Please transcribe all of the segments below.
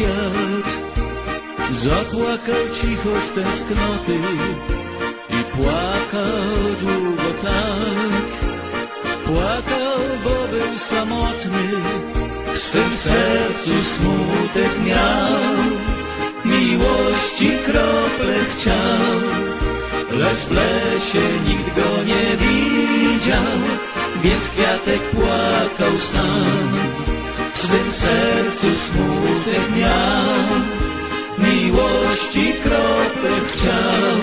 Kwiat Zapłakał cicho z tęsknoty I płakał długo tak. Płakał, bo był samotny W swym sercu smutek miał. Miłości krople chciał Lecz w lesie nikt go nie widział Więc kwiatek płakał sam W swym sercu smutek miał. Miłości krople chciał.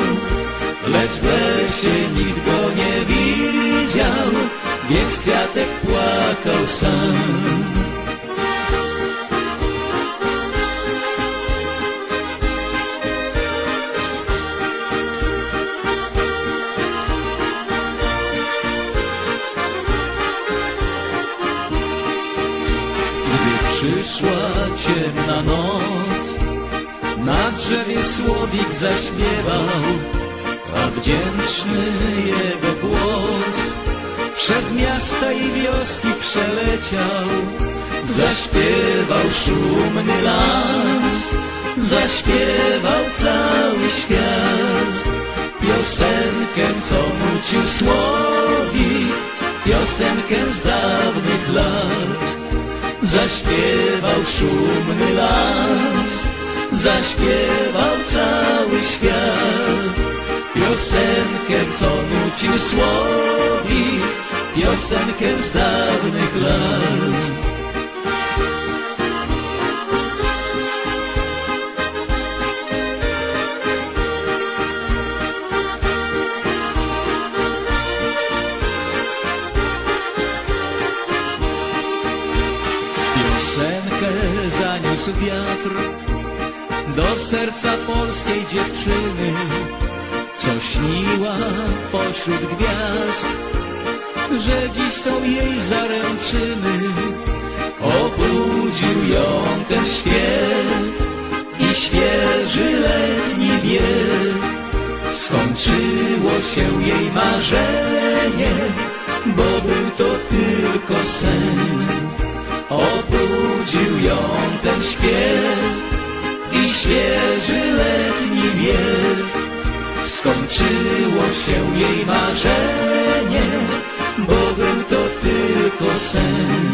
Lecz w lesie nikt go nie widział Więc kwiatek płakał sam przyszła ciemna noc. Na drzewie słowik zaśpiewał A wdzięczny jego głos Przez miasta i wioski przeleciał. Zaśpiewał szumny las Zaśpiewał cały świat. Piosenkę, co nucił słowik Piosenkę z dawnych Zaśpiewał szumny las, zaśpiewał cały świat. Piosenkę, co nucił słowik, piosenkę z dawnych lat. Piosenkę zaniósł wiatr do serca polskiej dziewczyny, co śniła pośród gwiazd, że dziś są jej zaręczyny. Obudził ją ten śpiew i świeży letni wiew. Skończyło się jej marzenie, bo był to tylko i świeży letni wiew. Skończyło się jej marzenie, bo był to tylko sen.